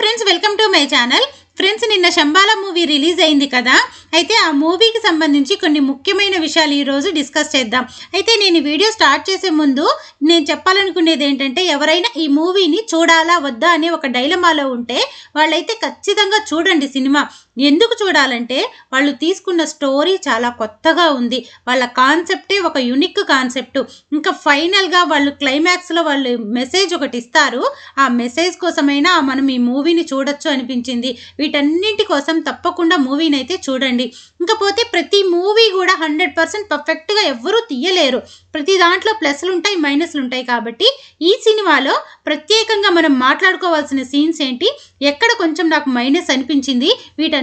Friends welcome to my channel friends నిన్న Shambhala movie release అయింది కదా. అయితే ఆ మూవీకి సంబంధించి కొన్ని ముఖ్యమైన విషయాలు ఈరోజు డిస్కస్ చేద్దాం. అయితే నేను వీడియో స్టార్ట్ చేసే ముందు నేను చెప్పాలనుకునేది ఏంటంటే ఎవరైనా ఈ మూవీని చూడాలా వద్దా అనే ఒక డైలమాలో ఉంటే వాళ్ళైతే ఖచ్చితంగా చూడండి సినిమా. ఎందుకు చూడాలంటే వాళ్ళు తీసుకున్న స్టోరీ చాలా కొత్తగా ఉంది. వాళ్ళ కాన్సెప్టే ఒక యునిక్ కాన్సెప్ట్. ఇంకా ఫైనల్గా వాళ్ళు క్లైమాక్స్లో వాళ్ళు మెసేజ్ ఒకటి ఇస్తారు. ఆ మెసేజ్ కోసమైనా మనం ఈ మూవీని చూడొచ్చు అనిపించింది. వీటన్నింటి కోసం తప్పకుండా మూవీని అయితే చూడండి. ఇంకపోతే ప్రతి మూవీ కూడా హండ్రెడ్ పర్సెంట్ పర్ఫెక్ట్గా ఎవ్వరూ తీయలేరు. ప్రతి దాంట్లో ప్లస్లు ఉంటాయి మైనస్లు ఉంటాయి కాబట్టి ఈ సినిమాలో ప్రత్యేకంగా మనం మాట్లాడుకోవాల్సిన సీన్స్ ఏంటి? ఎక్కడ కొంచెం నాకు మైనస్ అనిపించింది?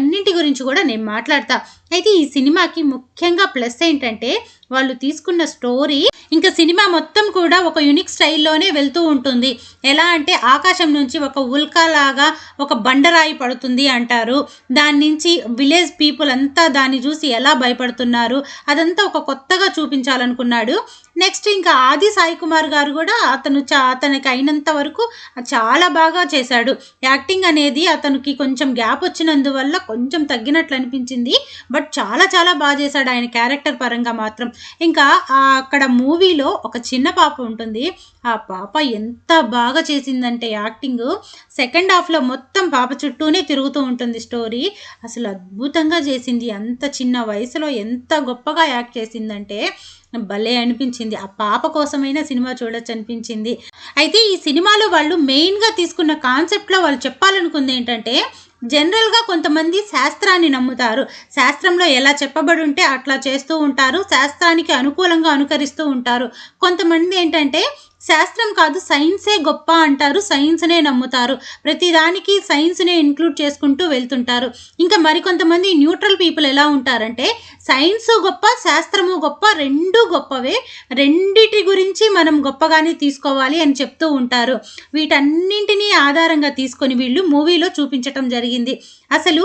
అన్నింటి గురించి కూడా నేను మాట్లాడతా. అయితే ఈ సినిమాకి ముఖ్యంగా ప్లస్ ఏంటంటే వాళ్ళు తీసుకున్న స్టోరీ ఇంకా సినిమా మొత్తం కూడా ఒక యునిక్ స్టైల్లోనే వెళ్తూ ఉంటుంది. ఎలా అంటే ఆకాశం నుంచి ఒక ఉల్కా లాగా ఒక బండరాయి పడుతుంది అంటారు. దాని నుంచి విలేజ్ పీపుల్ అంతా దాన్ని చూసి ఎలా భయపడుతున్నారు అదంతా ఒక కొత్తగా చూపించాలనుకున్నాడు. నెక్స్ట్ ఇంకా ఆది సాయి కుమార్ గారు కూడా అతను చా అతనికి అయినంత వరకు చాలా బాగా చేశాడు. యాక్టింగ్ అనేది అతనికి కొంచెం గ్యాప్ వచ్చినందువల్ల కొంచెం తగ్గినట్లు అనిపించింది. బట్ చాలా చాలా బాగా చేశాడు ఆయన క్యారెక్టర్ పరంగా మాత్రం. ఇంకా అక్కడ మూవీలో ఒక చిన్న పాప ఉంటుంది. ఆ పాప ఎంత బాగా చేసిందంటే యాక్టింగ్ సెకండ్ హాఫ్లో మొత్తం పాప చుట్టూనే తిరుగుతూ ఉంటుంది స్టోరీ అసలు అద్భుతంగా చేసింది. అంత చిన్న వయసులో ఎంత గొప్పగా యాక్ట్ చేసిందంటే భలే అనిపించింది. ఆ పాప కోసమైనా సినిమా చూడొచ్చు అనిపించింది అయితే ఈ సినిమాలో వాళ్ళు మెయిన్గా తీసుకున్న కాన్సెప్ట్లో వాళ్ళు చెప్పాలనుకుంది ఏంటంటే జనరల్గా కొంతమంది శాస్త్రాన్ని నమ్ముతారు. శాస్త్రంలో ఎలా చెప్పబడి ఉంటే అట్లా చేస్తూ ఉంటారు. శాస్త్రానికి అనుకూలంగా అనుకరిస్తూ ఉంటారు. కొంతమంది ఏంటంటే శాస్త్రం కాదు సైన్సే గొప్ప అంటారు సైన్స్నే నమ్ముతారు. ప్రతిదానికి సైన్స్నే ఇంక్లూడ్ చేసుకుంటూ వెళ్తుంటారు. ఇంకా మరికొంతమంది న్యూట్రల్ పీపుల్ ఎలా ఉంటారంటే సైన్స్ గొప్ప శాస్త్రము గొప్ప రెండు గొప్పవే. రెండిటి గురించి మనం గొప్పగానే తీసుకోవాలి అని చెప్తూ ఉంటారు. వీటన్నింటినీ ఆధారంగా తీసుకొని వీళ్ళు మూవీలో చూపించటం జరిగింది. అసలు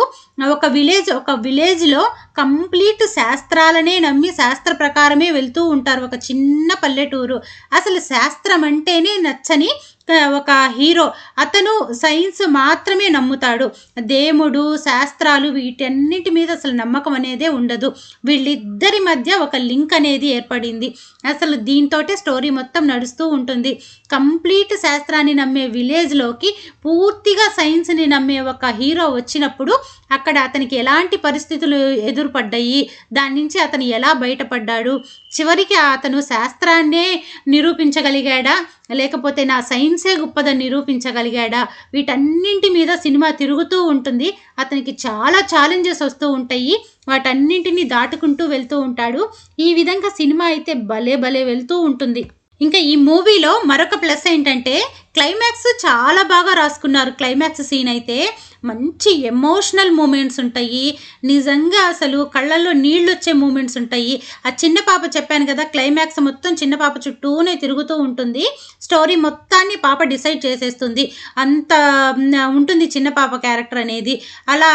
ఒక విలేజ్ ఒక విలేజ్లో కంప్లీట్ శాస్త్రాలనే నమ్మి శాస్త్ర ప్రకారమే వెళ్తూ ఉంటారు ఒక చిన్న పల్లెటూరు. అసలు శాస్త్రం అంటేనే నచ్చని ఒక హీరో. అతను సైన్స్ మాత్రమే నమ్ముతాడు. దేవుడు శాస్త్రాలు వీటన్నిటి మీద అసలు నమ్మకం అనేదే ఉండదు. వీళ్ళిద్దరి మధ్య ఒక లింక్ అనేది ఏర్పడింది. అసలు దీంతోటే స్టోరీ మొత్తం నడుస్తూ ఉంటుంది. కంప్లీట్ శాస్త్రాన్ని నమ్మే విలేజ్లోకి పూర్తిగా సైన్స్ని నమ్మే ఒక హీరో వచ్చినప్పుడు అక్కడ అతనికి ఎలాంటి పరిస్థితులు ఎదురుపడ్డాయి? దాని నుంచి అతను ఎలా బయటపడ్డాడు? చివరికి అతను శాస్త్రాన్నే నిరూపించగలిగాడా? లేకపోతే నా సైన్సే గొప్పదని నిరూపించగలిగాడా? వీటన్నింటి మీద సినిమా తిరుగుతూ ఉంటుంది. అతనికి చాలా ఛాలెంజెస్ వస్తూ ఉంటాయి. వాటన్నింటినీ దాటుకుంటూ వెళ్తూ ఉంటాడు. ఈ విధంగా సినిమా అయితే భలే భలే వెళ్తూ ఉంటుంది. ఇంకా ఈ మూవీలో మరొక ప్లస్ ఏంటంటే క్లైమాక్స్ చాలా బాగా రాసుకున్నారు. క్లైమాక్స్ సీన్ అయితే మంచి ఎమోషనల్ మూమెంట్స్ ఉంటాయి. నిజంగా అసలు కళ్ళల్లో నీళ్ళు వచ్చే మూమెంట్స్ ఉంటాయి. ఆ చిన్న పాప చెప్పాను కదా క్లైమాక్స్ మొత్తం చిన్న పాప చుట్టూనే తిరుగుతూ ఉంటుంది. స్టోరీ మొత్తాన్ని పాప డిసైడ్ చేసేస్తుంది. అంత ఉంటుంది చిన్న పాప క్యారెక్టర్ అనేది. అలా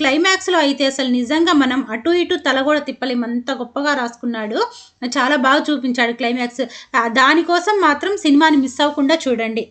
క్లైమాక్స్లో అయితే అసలు నిజంగా మనం అటు ఇటు తల కూడా తిప్పలేము. అంత గొప్పగా రాసుకున్నాడు. చాలా బాగా చూపించాడు క్లైమాక్స్. దానికోసం మాత్రం సినిమాని మిస్ అవ్వకుండా చూడండి.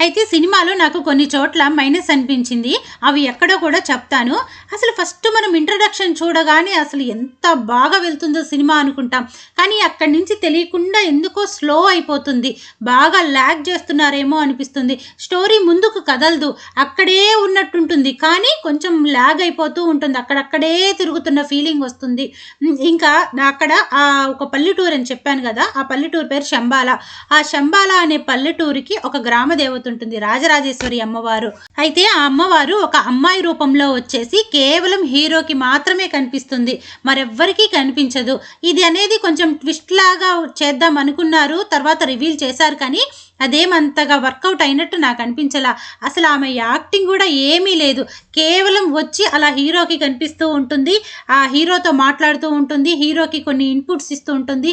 అయితే సినిమాలో నాకు కొన్ని చోట్ల మైనస్ అనిపించింది. అవి ఎక్కడో కూడా చెప్తాను. అసలు ఫస్ట్ మనం ఇంట్రడక్షన్ చూడగానే అసలు ఎంత బాగా వెళ్తుందో సినిమా అనుకుంటాం. కానీ అక్కడి నుంచి తెలియకుండా ఎందుకో స్లో అయిపోతుంది. బాగా ల్యాగ్ చేస్తున్నారేమో అనిపిస్తుంది. స్టోరీ ముందుకు కదలదు. అక్కడే ఉన్నట్టుంటుంది. కానీ కొంచెం ల్యాగ్ అయిపోతూ ఉంటుంది. అక్కడక్కడే తిరుగుతున్న ఫీలింగ్ వస్తుంది. ఇంకా అక్కడ ఆ ఒక పల్లెటూరు అని చెప్పాను కదా. ఆ పల్లెటూరు పేరు శంబాల. ఆ శంబాల అనే పల్లెటూరికి ఒక గ్రామ దేవత ఉంటుంది. రాజరాజేశ్వరి అమ్మవారు. అయితే ఆ అమ్మవారు ఒక అమ్మాయి రూపంలో వచ్చేసి కేవలం హీరోకి మాత్రమే కనిపిస్తుంది. మరెవ్వరికీ కనిపించదు. ఇది అనేది కొంచెం ట్విస్ట్ లాగా చేద్దాం అనుకున్నారు. తర్వాత రివీల్ చేశారు కానీ అదేమంతగా వర్కౌట్ అయినట్టు నాకు అనిపించలా. అసలు ఆమె యాక్టింగ్ కూడా ఏమీ లేదు. కేవలం వచ్చి అలా హీరోకి కనిపిస్తూ ఉంటుంది. ఆ హీరోతో మాట్లాడుతూ ఉంటుంది. హీరోకి కొన్ని ఇన్పుట్స్ ఇస్తూ ఉంటుంది.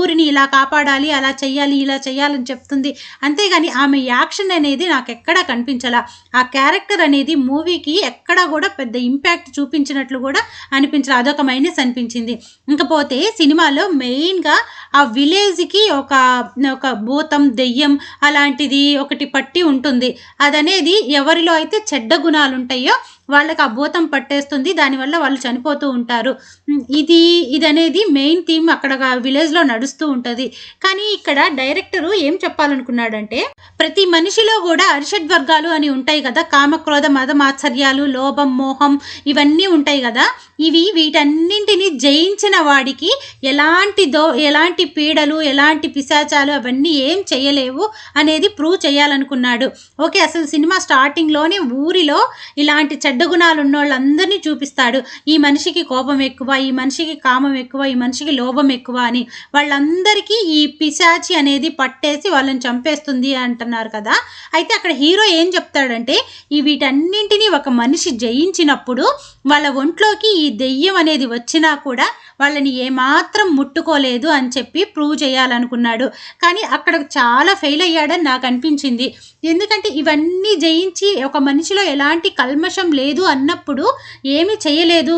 ఊరిని ఇలా కాపాడాలి అలా చెయ్యాలి ఇలా చేయాలని చెప్తుంది. అంతేగాని ఆమె యాక్షన్ అనేది నాకు ఎక్కడా కనిపించలా. ఆ క్యారెక్టర్ అనేది మూవీకి ఎక్కడా కూడా పెద్ద ఇంపాక్ట్ చూపించినట్లు కూడా అనిపించలేదు అదొక మైనస్ అనిపించింది. ఇంకపోతే సినిమాలో మెయిన్గా ఆ విలేజ్కి ఒక ఒక భూతం దెయ్యం బియ్యం అలాంటిది ఒకటి పట్టి ఉంటుంది. అదనేది ఎవరిలో అయితే చెడ్డ గుణాలు ఉంటాయో వాళ్ళకి ఆ భూతం పట్టేస్తుంది దానివల్ల వాళ్ళు చనిపోతూ ఉంటారు. ఇది ఇది అనేది మెయిన్ థీమ్ అక్కడ విలేజ్లో నడుస్తూ ఉంటుంది. కానీ ఇక్కడ డైరెక్టరు ఏం చెప్పాలనుకున్నాడంటే ప్రతి మనిషిలో కూడా అరిషడ్ వర్గాలు అని ఉంటాయి కదా. కామక్రోధ మద మాత్సర్యాలు లోభం మోహం ఇవన్నీ ఉంటాయి కదా. ఇవి వీటన్నింటిని జయించిన వాడికి ఎలాంటి దో ఎలాంటి పీడలు ఎలాంటి పిశాచాలు అవన్నీ ఏం చేయలేవు అనేది ప్రూవ్ చేయాలనుకున్నాడు. ఓకే అసలు సినిమా స్టార్టింగ్లోనే ఊరిలో ఇలాంటి చెడ్డ గుణాలు ఉన్న వాళ్ళందరినీ చూపిస్తాడు. ఈ మనిషికి కోపం ఎక్కువ ఈ మనిషికి కామం ఎక్కువ ఈ మనిషికి లోభం ఎక్కువ అని వాళ్ళందరికీ ఈ పిశాచి అనేది పట్టేసి వాళ్ళని చంపేస్తుంది అంటున్నారు కదా. అయితే అక్కడ హీరో ఏం చెప్తాడంటే ఈ వీటన్నింటినీ ఒక మనిషి జయించినప్పుడు వాళ్ళ ఒంట్లోకి ఈ దెయ్యం అనేది వచ్చినా కూడా వాళ్ళని ఏమాత్రం ముట్టుకోలేదు అని చెప్పి ప్రూవ్ చేయాలనుకున్నాడు. కానీ అక్కడ చాలా ఫెయిల్ అయ్యాడని నాకు అనిపించింది. ఎందుకంటే ఇవన్నీ జయించి ఒక మనిషిలో ఎలాంటి కల్మషం లేదు. అన్నప్పుడు ఏమీ చేయలేదు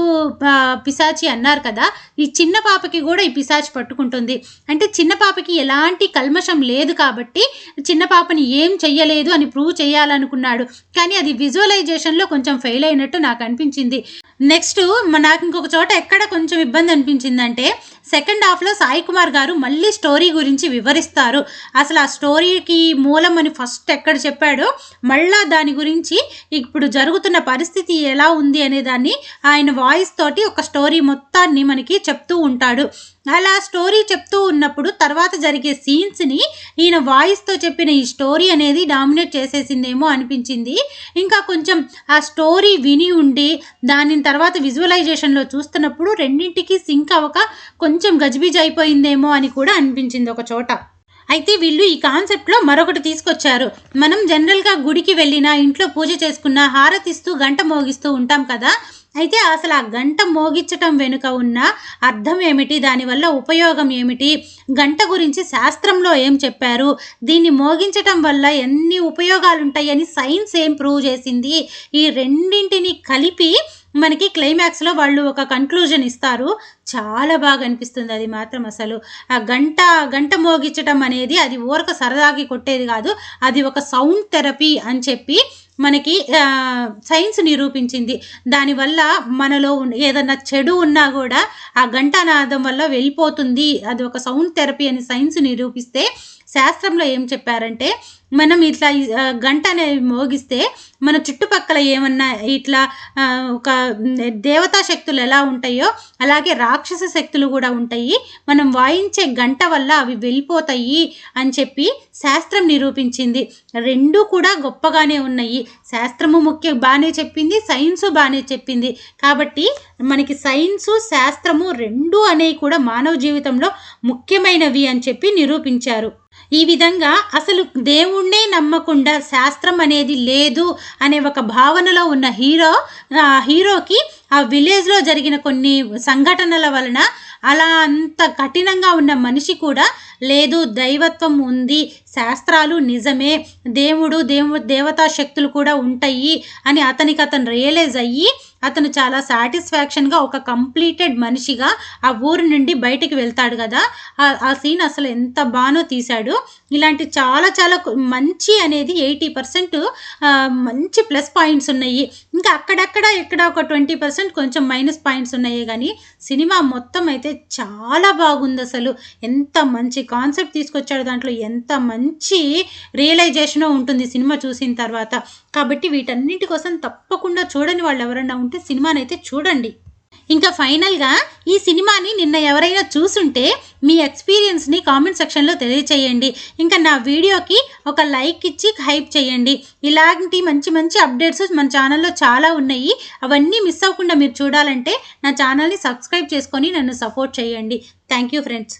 పిశాచి అన్నారు కదా. ఈ చిన్న పాపకి కూడా ఈ పిశాచి పట్టుకుంటుంది. అంటే చిన్న పాపకి ఎలాంటి కల్మషం లేదు కాబట్టి చిన్న పాపని ఏం చెయ్యలేదు అని ప్రూవ్ చేయాలనుకున్నాడు. కానీ అది విజువలైజేషన్లో కొంచెం ఫెయిల్ అయినట్టు నాకు అనిపించింది. నెక్స్ట్ నాకు ఇంకొక చోట ఎక్కడ కొంచెం ఇబ్బంది అనిపించిందంటే సెకండ్ హాఫ్లో సాయి కుమార్ గారు మళ్ళీ స్టోరీ గురించి వివరిస్తారు. అసలు ఆ స్టోరీకి మూలం అని ఫస్ట్ ఎక్కడ చెప్పాడో మళ్ళా దాని గురించి ఇప్పుడు జరుగుతున్న పరిస్థితి ఎలా ఉంది అనే దాన్ని ఆయన వాయిస్ తోటి ఒక స్టోరీ మొత్తాన్ని మనకి చెప్తూ ఉంటాడు. అలా స్టోరీ చెప్తూ ఉన్నప్పుడు తర్వాత జరిగే సీన్స్ని ఈయన వాయిస్తో చెప్పిన ఈ స్టోరీ అనేది డామినేట్ చేసేసిందేమో అనిపించింది. ఇంకా కొంచెం ఆ స్టోరీ విని ఉండి దాని తర్వాత విజువలైజేషన్లో చూస్తున్నప్పుడు రెండింటికి సింక్ అవ్వక కొంచెం గజిబిజి అయిపోయిందేమో అని కూడా అనిపించింది ఒక చోట. అయితే వీళ్ళు ఈ కాన్సెప్ట్లో మరొకటి తీసుకొచ్చారు. మనం జనరల్గా గుడికి వెళ్ళినా ఇంట్లో పూజ చేసుకున్నా హారతిస్తూ గంట మోగిస్తూ ఉంటాం కదా అయితే అసలు ఆ గంట మోగించటం వెనుక ఉన్న అర్థం ఏమిటి? దానివల్ల ఉపయోగం ఏమిటి? గంట గురించి శాస్త్రంలో ఏం చెప్పారు? దీన్ని మోగించటం వల్ల ఎన్ని ఉపయోగాలు ఉంటాయని సైన్స్ ఏం ప్రూవ్ చేసింది? ఈ రెండింటిని కలిపి మనకి క్లైమాక్స్లో వాళ్ళు ఒక కన్క్లూజన్ ఇస్తారు. చాలా బాగా అనిపిస్తుంది అది మాత్రం అసలు. ఆ గంట గంట మోగించటం అనేది అది ఊరక సరదాకి కొట్టేది కాదు. అది ఒక సౌండ్ థెరపీ అని చెప్పి మనకి సైన్స్ నిరూపించింది. దానివల్ల మనలో ఏదన్నా చెడు ఉన్నా కూడా ఆ గంటానాదం వల్ల వెళ్ళిపోతుంది. అది ఒక సౌండ్ థెరపీ అని సైన్స్ నిరూపిస్తే శాస్త్రంలో ఏం చెప్పారంటే మనం ఇట్లా గంట అనేది మోగిస్తే మన చుట్టుపక్కల ఏమన్నా ఇట్లా ఒక దేవతా శక్తులు ఎలా ఉంటాయో అలాగే రాక్షస శక్తులు కూడా ఉంటాయి. మనం వాయించే గంట వల్ల అవి వెళ్ళిపోతాయి అని చెప్పి శాస్త్రం నిరూపించింది. రెండు కూడా గొప్పగానే ఉన్నాయి. శాస్త్రము ముఖ్య బాగానే చెప్పింది సైన్సు బాగానే చెప్పింది. కాబట్టి మనకి సైన్సు శాస్త్రము రెండు అనేవి కూడా మానవ జీవితంలో ముఖ్యమైనవి అని చెప్పి నిరూపించారు. ఈ విధంగా అసలు దేవుడు దేవుణ్ణే నమ్మకుండా శాస్త్రం అనేది లేదు అనే ఒక భావనలో ఉన్న హీరో హీరోకి ఆ విలేజ్లో జరిగిన కొన్ని సంఘటనల వలన అలా అంత కఠినంగా ఉన్న మనిషి కూడా లేదు దైవత్వం ఉంది శాస్త్రాలు నిజమే దేవుడు దేవు దేవతా శక్తులు కూడా ఉంటాయి అని అతనికి అతను రియలైజ్ అయ్యి అతను చాలా సాటిస్ఫాక్షన్గా ఒక కంప్లీటెడ్ మనిషిగా ఆ ఊరు నుండి బయటికి వెళ్తాడు కదా. ఆ- ఆ సీన్ అసలు ఎంత బానో తీశాడు. ఇలాంటి చాలా చాలా మంచి అనేది ఎయిటీ పర్సెంట్ మంచి ప్లస్ పాయింట్స్ ఉన్నాయి. ఇంకా అక్కడక్కడ ఎక్కడ ఒక ట్వంటీ పర్సెంట్ కొంచెం మైనస్ పాయింట్స్ ఉన్నాయి కానీ సినిమా మొత్తం అయితే చాలా బాగుంది అసలు. ఎంత మంచి కాన్సెప్ట్ తీసుకొచ్చాడు దాంట్లో ఎంత మంచి రియలైజేషన్ ఉంటుంది సినిమా చూసిన తర్వాత. కాబట్టి వీటన్నిటి కోసం తప్పకుండా చూడని వాళ్ళు ఎవరైనా ఉంటే సినిమానైతే చూడండి. ఇంకా ఫైనల్గా ఈ సినిమాని నిన్న ఎవరైనా చూసుంటే మీ ఎక్స్పీరియన్స్ని కామెంట్ సెక్షన్లో తెలియచేయండి. ఇంకా నా వీడియోకి ఒక లైక్ ఇచ్చి హైప్ చేయండి. ఇలాంటి మంచి మంచి అప్డేట్స్ మన ఛానల్లో చాలా ఉన్నాయి. అవన్నీ మిస్ అవ్వకుండా మీరు చూడాలంటే నా ఛానల్ని సబ్స్క్రైబ్ చేసుకొని నన్ను సపోర్ట్ చేయండి. Thank you friends.